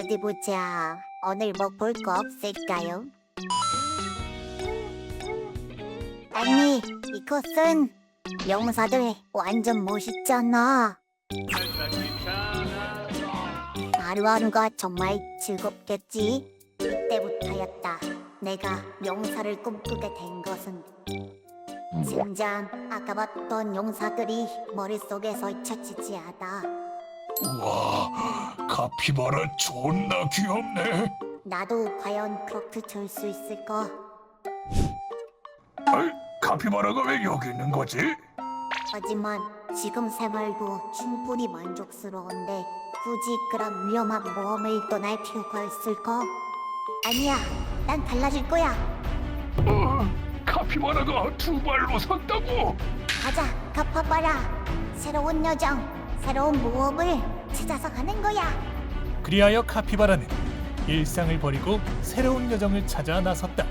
어디 보자. 오늘 뭐 볼 거 없을까요? 아니, 이 코스는 용사들 완전 멋있잖아. 하루하루가 정말 즐겁겠지. 이때부터였다. 내가 용사를 꿈꾸게 된 것은 진작 아까 봤던 용사들이 머릿속에서 잊혀지지 않아. 우와, 카피바라 존나 귀엽네. 나도 과연 그렇게 될수 있을까? 아이, 카피바라가 왜 여기 있는 거지? 하지만 지금 생활도 충분히 만족스러운데 굳이 그런 위험한 모험을 떠날 필요가 있을까? 아니야, 난 달라질 거야. 어, 카피바라가 두 발로 섰다고? 가자, 갚아봐라. 새로운 여정, 새로운 모험을 찾아서 가는 거야. 그리하여 카피바라는 일상을 버리고 새로운 여정을 찾아 나섰다.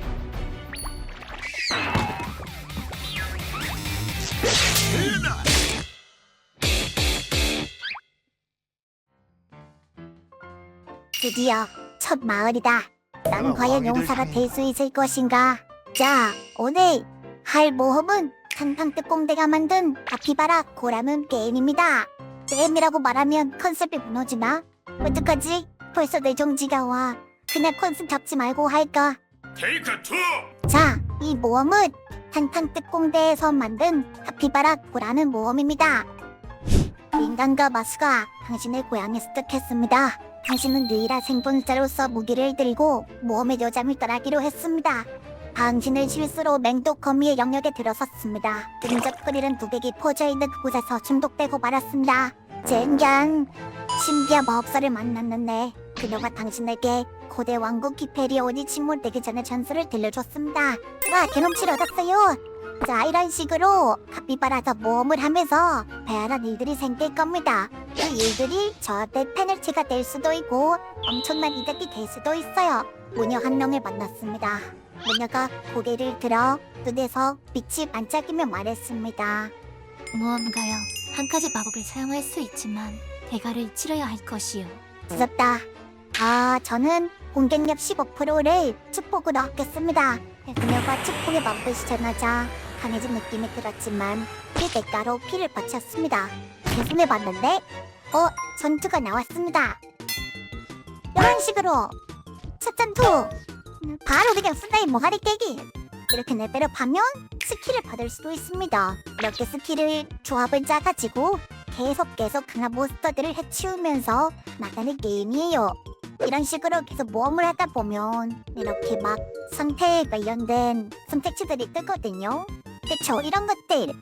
드디어 첫 마을이다. 난 과연 용사가 될 수 있을 것인가? 자, 오늘 할 모험은 탕탕뜨꽁대가 만든 카피바라 고라문 게임입니다. 게임이라고 말하면 컨셉이 무너지나? 어떡하지? 벌써 내 정지가 와. 그냥 컨셉 잡지 말고 할까? 테이크 투. 자, 이 모험은 탕탕뜨꽁대에서 만든 카피바라 고라는 모험입니다. 인간과 마수가 당신의 고향에 습득했습니다. 당신은 유일한 생존자로서 무기를 들고 모험의 여정을 떠나기로 했습니다. 당신은 실수로 맹독 거미의 영역에 들어섰습니다. 근접거리는 두백이 퍼져 있는 그곳에서 중독되고 말았습니다. 젠장, 신비한 마법사를 만났는데 그녀가 당신에게 고대 왕국 키페리온이 침몰되기 전에 전설을 들려줬습니다. 와, 개놈치를 얻었어요. 자, 이런 식으로 카피바라가 모험을 하면서 배안한 일들이 생길 겁니다. 그 일들이 저한테 페널티가 될 수도 있고 엄청난 이득이 될 수도 있어요. 무녀 한 명을 만났습니다. 무녀가 고개를 들어 눈에서 빛이 반짝이며 말했습니다. 무언가요? 한 가지 마법을 사용할 수 있지만 대가를 치러야 할 것이요. 늦었다. 아, 저는 공격력 15%를 축복으로 얻겠습니다. 그녀가 축복의 마법을 시전하자 강해진 느낌이 들었지만 그 대가로 피를 바쳤습니다. 제 손에 봤는데, 어, 전투가 나왔습니다. 이런 식으로 샷전 투 바로 그냥 순나의 모가리 깨기 이렇게 레벨업 하면 스킬을 받을 수도 있습니다. 이렇게 스킬을 조합을 짜가지고 계속 계속 강한 몬스터들을 해치우면서 나가는 게임이에요. 이런 식으로 계속 모험을 하다 보면 이렇게 막 상태에 관련된 선택지들이 뜨거든요. 그쵸? 이런 것들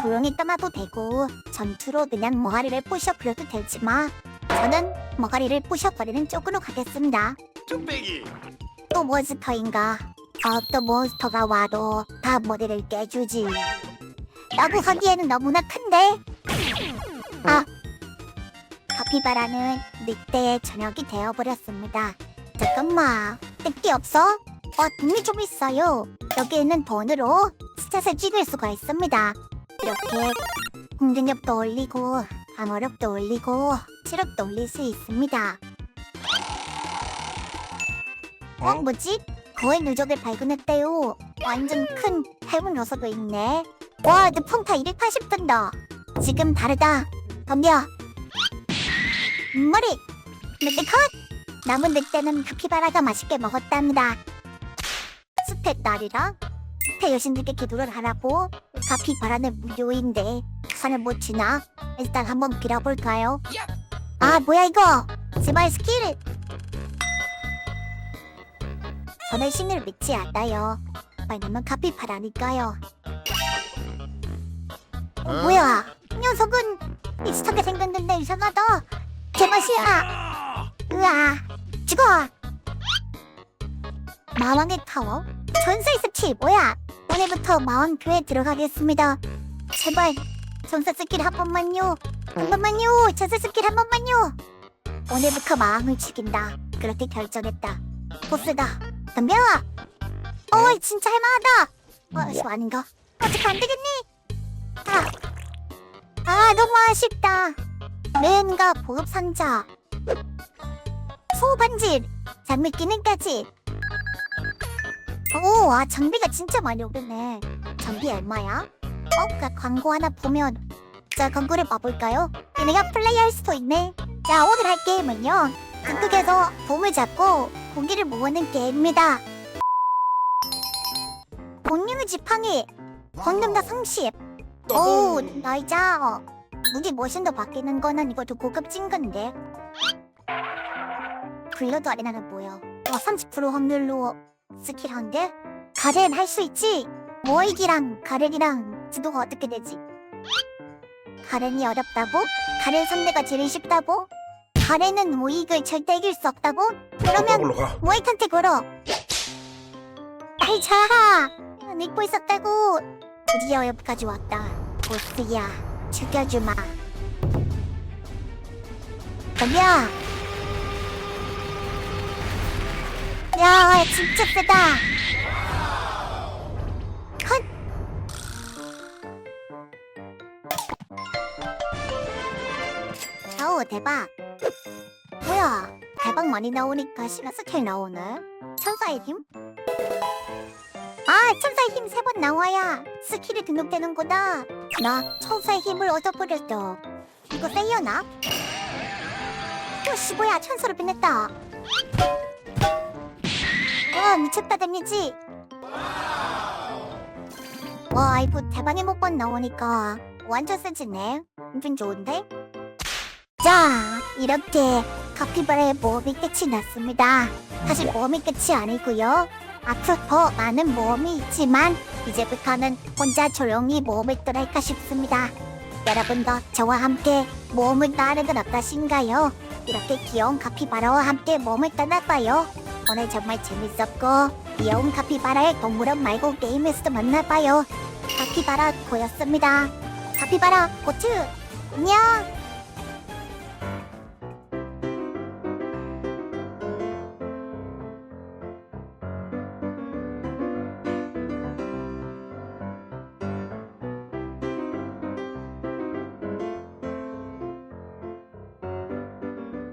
조용히 떠나도 되고 전투로 그냥 머가리를 부셔버려도 되지만 저는 머가리를 부셔버리는 쪽으로 가겠습니다. 뚝배기 또 몬스터인가? 어떤 몬스터가 와도 다 머리를 깨주지. 라고 하기에는 너무나 큰데? 아, 카피바라는 늑대의 저녁이 되어버렸습니다. 잠깐만, 늑대 없어? 어, 돈이 좀 있어요. 여기에는 돈으로 스탯을 찍을 수가 있습니다. 이렇게 공격력도 올리고 방어력도 올리고 체력도 올릴 수 있습니다. 어, 뭐지? 거의 누적을 발견했대요. 완전 큰 해군 요소도 있네. 와, 내 평타 280 뜬다. 지금 다르다. 덤벼. 머리. 늑대 컷. 남은 늑대는 카피바라가 맛있게 먹었답니다. 숲의 딸이라 숲의 여신들께 기도를 하라고 카피바라는 무료인데 산을 못 지나 일단 한번 빌어볼까요? 아 뭐야 이거 제발 스킬 저는 신을 믿지 않아요. 왜냐면 카피바라니까요. 어, 뭐야? 이 녀석은 비슷하게 생겼는데 이상하다. 제맛이야. 으아, 죽어. 마왕의 타워? 전사의 스킬 뭐야? 오늘부터 마왕 교회 들어가겠습니다. 제발 전사 스킬 한 번만요. 한 번만요. 전사 스킬 한 번만요. 오늘부터 마왕을 죽인다. 그렇게 결정했다. 보스다. 덤벼! 어이 진짜 할만하다! 어, 저 아닌가? 어떻게 안 되겠니? 아, 아 너무 아쉽다. 매은가 보급 상자. 소반질, 장미 기능까지. 오, 아 장비가 진짜 많이 오르네. 장비 얼마야? 어, 그 광고 하나 보면 자 광고를 봐볼까요? 얘네가 플레이할 수도 있네. 자 오늘 할 게임은요. 북극에서 봄을 잡고 고기를 모으는 게임입니다. 본능의 지팡이, 권능다 30. 오, 나이자. 어, 무기 머신도 바뀌는 거는 좀 고급진 건데. 블러드 아레나는 뭐야? 어, 30% 확률로 스킬 한 개? 가렌 할 수 있지? 모이기랑 가렌이랑 지도가 어떻게 되지? 가렌이 어렵다고? 가렌 상대가 제일 쉽다고? 가렌은 모익을 절대 이길 수 없다고? 그러면 모익한테 걸어. 아이 자, 믿고 있었다고. 드디어 여기까지 왔다. 보스야, 죽여주마. 저기야. 야, 진짜 세다. 컷. 아우 대박. 뭐야? 대박 많이 나오니까 신화 스킬 나오네. 천사의 힘? 아, 천사의 힘 세 번 나와야 스킬이 등록되는 거다. 나 천사의 힘을 얻어버렸어. 이거 세이어나? 오씨 뭐야 천사로 변했다. 와 미쳤다 데미지. 와 아이고 대방의 목번 나오니까 완전 세지네. 좀 좋은데? 자 이렇게 카피바라의 모험이 끝이 났습니다. 사실 모험이 끝이 아니고요. 앞으로 더 많은 모험이 있지만 이제부터는 혼자 조용히 모험을 떠날까 싶습니다. 여러분도 저와 함께 모험을 떠나는 건 어떠신가요? 이렇게 귀여운 카피바라와 함께 모험을 떠나봐요. 오늘 정말 재밌었고 귀여운 카피바라의 동물원 말고 게임에서도 만나봐요. 카피바라 고였습니다. 카피바라 고추 안녕.